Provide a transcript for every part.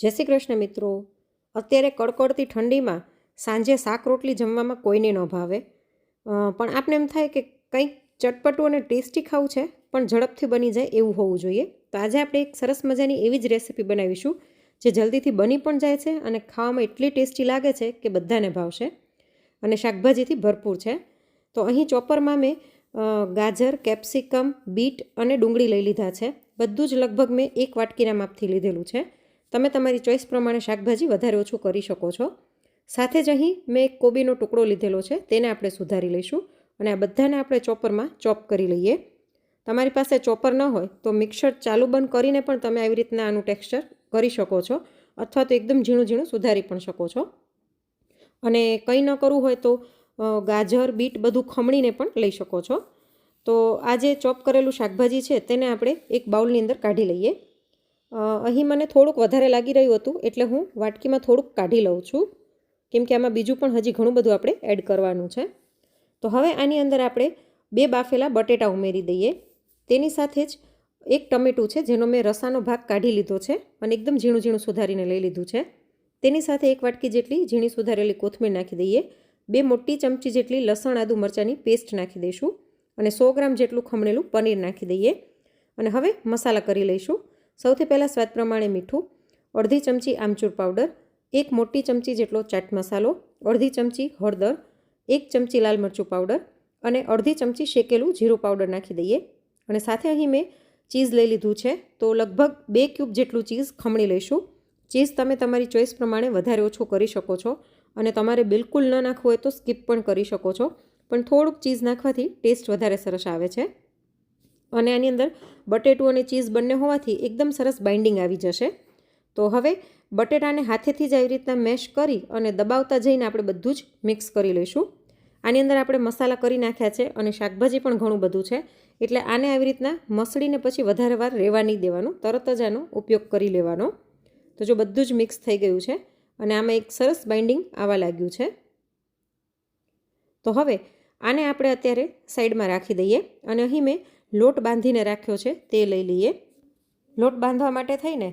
જય શ્રી કૃષ્ણ મિત્રો. અત્યારે કડકડતી ઠંડીમાં સાંજે શાક રોટલી જમવામાં કોઈને ન ભાવે. પણ આપને એમ થાય કે કંઈક ચટપટું અને ટેસ્ટી ખાવું છે, પણ ઝડપથી બની જાય એવું હોવું જોઈએ. તો આજે આપણે એક સરસ મજાની એવી જ રેસીપી બનાવીશું, જે જલ્દીથી બની પણ જાય છે અને ખાવામાં એટલી ટેસ્ટી લાગે છે કે બધાને ભાવશે. અને શાકભાજીથી ભરપૂર છે. તો અહીં ચોપરમાં મેં ગાજર, કેપ્સિકમ, બીટ અને ડુંગળી લઈ લીધા છે. બધું જ લગભગ મેં એક વાટકીના માપથી લીધેલું છે. તમે તમારી ચોઈસ પ્રમાણે શાકભાજી વધારે ઓછું કરી શકો છો. સાથે જ અહીં મેં એક કોબીનો ટુકડો લીધેલો છે, તેને આપણે સુધારી લઈશું અને આ બધાને આપણે ચોપરમાં ચોપ કરી લઈએ. તમારી પાસે ચોપર ન હોય તો મિક્સર ચાલુ બંધ કરીને પણ તમે આવી રીતના આનું ટેક્સચર કરી શકો છો અથવા તો એકદમ ઝીણું ઝીણું સુધારી પણ શકો છો. અને કંઈ ન કરવું હોય તો ગાજર, બીટ બધું ખમણીને પણ લઈ શકો છો. તો આ જે ચોપ કરેલું શાકભાજી છે, તેને આપણે એક બાઉલની અંદર કાઢી લઈએ. અહીં મને થોડુંક વધારે લાગી રહ્યું હતું, એટલે હું વાટકીમાં થોડુંક કાઢી લઉં છું. કેમ કે આમાં બીજું પણ હજી ઘણું બધું આપણે એડ કરવાનું છે. તો હવે આની અંદર આપણે બે બાફેલા બટેટા ઉમેરી દઈએ. તેની સાથે જ એક ટમેટું છે, જેનો મેં રસાનો ભાગ કાઢી લીધો છે અને એકદમ ઝીણું ઝીણું સુધારીને લઈ લીધું છે. તેની સાથે એક વાટકી જેટલી ઝીણી સુધારેલી કોથમીર નાખી દઈએ. બે મોટી ચમચી જેટલી લસણ, આદુ મરચાંની પેસ્ટ નાખી દઈશું અને સો ગ્રામ જેટલું ખમણેલું પનીર નાખી દઈએ. અને હવે મસાલા કરી લઈશું. સૌથી પહેલાં સ્વાદ પ્રમાણે મીઠું, અડધી ચમચી આમચૂર પાવડર, એક મોટી ચમચી જેટલો ચાટ મસાલો, અડધી ચમચી હળદર, એક ચમચી લાલ મરચું પાવડર અને અડધી ચમચી શેકેલું જીરું પાવડર નાખી દઈએ. અને સાથે અહીં મેં ચીઝ લઈ લીધું છે, તો લગભગ બે ક્યુબ જેટલું ચીઝ ખમણી લઈશું. ચીઝ તમે તમારી ચોઈસ પ્રમાણે વધારે ઓછું કરી શકો છો અને તમારે બિલકુલ ન નાખવું હોય તો સ્કીપ પણ કરી શકો છો. પણ થોડુંક ચીઝ નાખવાથી ટેસ્ટ વધારે સરસ આવે છે. અને આની અંદર બટેટું અને ચીઝ બંને હોવાથી એકદમ સરસ બાઇન્ડિંગ આવી જશે. તો હવે બટેટાને હાથેથી જ આવી રીતના મેશ કરી અને દબાવતા જઈને આપણે બધું જ મિક્સ કરી લઈશું. આની અંદર આપણે મસાલા કરી નાખ્યા છે અને શાકભાજી પણ ઘણું બધું છે. એટલે આને આવી રીતના મસળીને પછી વધારે વાર રહેવા નહીં દેવાનું, તરત જ આનો ઉપયોગ કરી લેવાનો. તો જો બધું જ મિક્સ થઈ ગયું છે અને આમાં એક સરસ બાઇન્ડિંગ આવવા લાગ્યું છે. તો હવે આને આપણે અત્યારે સાઈડમાં રાખી દઈએ અને અહીં મેં લોટ બાંધીને રાખ્યો છે, તે લઈ લઈએ. લોટ બાંધવા માટે થઈને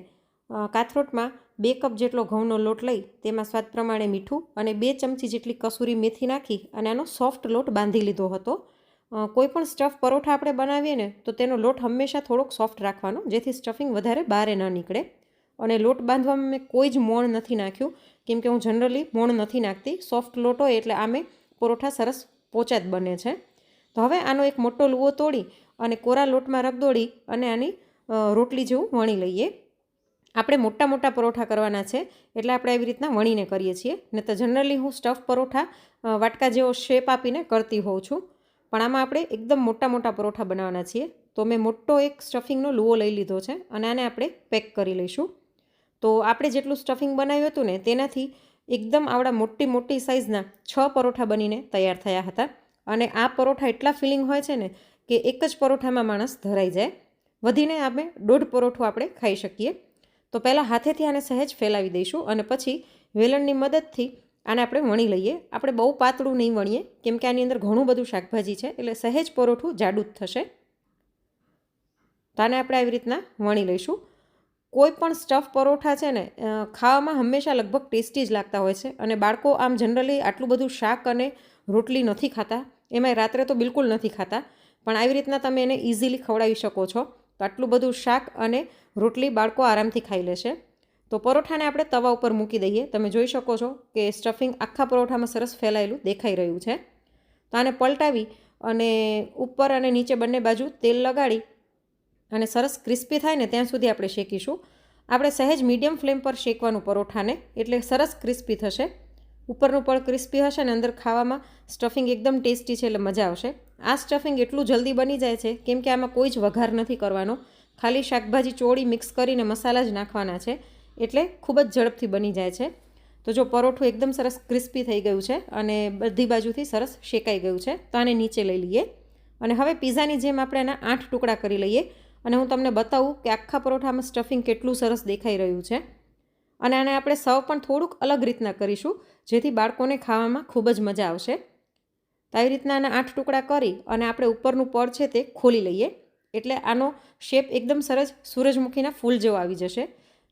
કાથરોટમાં બે કપ જેટલો ઘઉંનો લોટ લઈ, તેમાં સ્વાદ પ્રમાણે મીઠું અને બે ચમચી જેટલી કસૂરી મેથી નાખી અને આનો સોફ્ટ લોટ બાંધી લીધો હતો. કોઈપણ કોઈ પણ સ્ટફ પરોઠા આપણે બનાવીએ ને, તો તેનો લોટ હંમેશા થોડોક સોફ્ટ રાખવાનો, જેથી સ્ટફિંગ વધારે બહારે ન નીકળે. અને લોટ બાંધવામાં મેં કોઈ જ મોણ નથી નાખ્યું, કેમ કે હું જનરલી મોણ નથી નાખતી. સોફ્ટ લોટ હોય એટલે આમે પરોઠા સરસ પોચા જ બને છે. તો હવે આનો એક મોટો લુવો તોડી અને કોરા લોટમાં રગદોળી અને આની રોટલી જેવું વણી લઈએ. આપણે મોટા મોટા પરોઠા કરવાના છે, એટલે આપણે આવી રીતના વણીને કરીએ છીએ. ને તો જનરલી હું સ્ટફ પરોઠા વાટકા જેવો શેપ આપીને કરતી હોઉં છું. પણ આમાં આપણે એકદમ મોટા મોટા પરોઠા બનાવવાના છીએ. તો મેં મોટો એક સ્ટફિંગનો લુવો લઈ લીધો છે અને આને આપણે પેક કરી લઈશું. તો આપણે જેટલું સ્ટફિંગ બનાવ્યું હતું ને તેનાથી એકદમ આવડા મોટી મોટી સાઇઝના છ પરોઠા બનીને તૈયાર થયા હતા. અને આ પરોઠા એટલા ફિલિંગ હોય છે ને કે એક જ પરોઠામાં માણસ ધરાઈ જાય. વધીને આપણે દોઢ પરોઠું આપણે ખાઈ શકીએ. તો પહેલાં હાથેથી આને સહેજ ફેલાવી દઈશું અને પછી વેલણની મદદથી આને આપણે વણી લઈએ. આપણે બહુ પાતળું નહીં વણીએ, કેમ કે આની અંદર ઘણું બધું શાકભાજી છે, એટલે સહેજ પરોઠું જાડું જ થશે. તો આને આપણે આવી રીતના વણી લઈશું. કોઈ પણ સ્ટફ પરોઠા છે ને ખાવામાં હંમેશા લગભગ ટેસ્ટી જ લાગતા હોય છે અને બાળકો આમ જનરલી આટલું બધું શાક અને રોટલી નથી ખાતા. એમાંય રાત્રે તો બિલકુલ નથી ખાતા. પણ આવી રીતના તમે એને ઇઝીલી ખવડાવી શકો છો. તો આટલું બધું શાક અને રોટલી બાળકો આરામથી ખાઈ લેશે. તો પરોઠાને આપણે તવા ઉપર મૂકી દઈએ. તમે જોઈ શકો છો કે સ્ટફિંગ આખા પરોઠામાં સરસ ફેલાયેલું દેખાઈ રહ્યું છે. તો આને પલટાવી અને ઉપર અને નીચે બંને બાજુ તેલ લગાડી અને સરસ ક્રિસ્પી થાય ને ત્યાં સુધી આપણે શેકીશું. આપણે સહેજ મીડિયમ ફ્લેમ પર શેકવાનું પરોઠાને એટલે સરસ ક્રિસ્પી થશે. ઉપરનું પણ ક્રિસ્પી હશે ને અંદર ખાવામાં સ્ટફિંગ એકદમ ટેસ્ટી છે એટલે મજા આવશે. આ સ્ટફિંગ એટલું જલ્દી બની જાય છે, કેમ કે આમાં કોઈ જ વઘાર નથી કરવાનો. ખાલી શાકભાજી ચોળી મિક્સ કરીને મસાલા જ નાખવાના છે, એટલે ખૂબ જ ઝડપથી બની જાય છે. તો જો પરોઠું એકદમ સરસ ક્રિસ્પી થઈ ગયું છે અને બધી બાજુથી સરસ શેકાઈ ગયું છે, તો આને નીચે લઈ લઈએ. અને હવે પીઝાની જેમ આપણે એના આઠ ટુકડા કરી લઈએ. અને હું તમને બતાવું કે આખા પરોઠામાં સ્ટફિંગ કેટલું સરસ દેખાઈ રહ્યું છે. અને આને આપણે સર્વ પણ થોડુંક અલગ રીતના કરીશું, જેથી બાળકોને ખાવામાં ખૂબ જ મજા આવશે. તો આવી રીતના આના આઠ ટુકડા કરી અને આપણે ઉપરનું પડ છે તે ખોલી લઈએ. એટલે આનો શેપ એકદમ સરસ સૂરજમુખીના ફૂલ જેવો આવી જશે.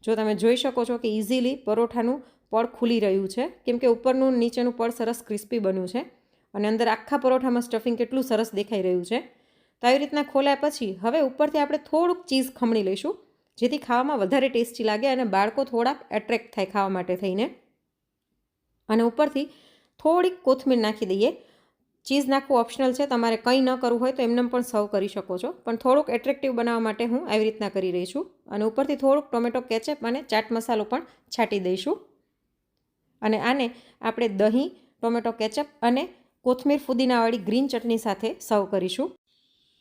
જો તમે જોઈ શકો છો કે ઇઝીલી પરોઠાનું પડ ખુલી રહ્યું છે, કેમ કે ઉપરનું નીચેનું પડ સરસ ક્રિસ્પી બન્યું છે અને અંદર આખા પરોઠામાં સ્ટફિંગ કેટલું સરસ દેખાઈ રહ્યું છે. તો આવી રીતના ખોલ્યા પછી હવે ઉપરથી આપણે થોડુંક ચીઝ ખમણી લઈશું. જેથી ખાવામાં વધારે ટેસ્ટી લાગે અને બાળકો થોડાક એટ્રેક્ટ થાય ખાવા માટે થઈને. અને ઉપરથી થોડીક કોથમીર નાખી દઈએ. ચીઝ નાખવું ઓપ્શનલ છે, તમારે કંઈ ન કરવું હોય તો એમને પણ સર્વ કરી શકો છો. પણ થોડુંક એટ્રેક્ટિવ બનાવવા માટે હું આવી રીતના કરી રહી છું. અને ઉપરથી થોડુંક ટોમેટો કેચઅપ અને ચાટ મસાલો પણ છાંટી દઈશું. અને આને આપણે દહીં, ટોમેટો કેચઅપ અને કોથમીર ફુદીનાવાળી ગ્રીન ચટણી સાથે સર્વ કરીશું.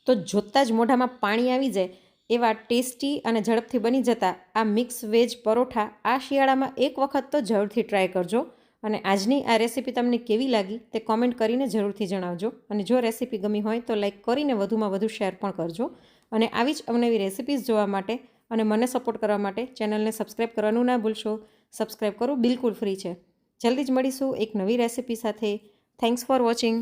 તો જોતાં જ મોઢામાં પાણી આવી જાય એવા ટેસ્ટી અને ઝડપથી બની જતા આ મિક્સ વેજ પરોઠા આ શિયાળામાં એક વખત તો જરૂરથી ટ્રાય કરજો અને આજની આ રેસીપી તમને કેવી લાગી તે કોમેન્ટ કરીને જરૂરથી જણાવજો અને જો રેસીપી ગમી હોય તો લાઇક કરીને વધુમાં વધુ શેર પણ કરજો અને આવી જ અવનવી રેસીપીઝ જોવા માટે અને મને સપોર્ટ કરવા માટે ચેનલને સબસ્ક્રાઈબ કરવાનું ના ભૂલશો. સબસ્ક્રાઈબ કરવું બિલકુલ ફ્રી છે. જલ્દી જ મળીશું એક નવી રેસીપી સાથે. Thanks for watching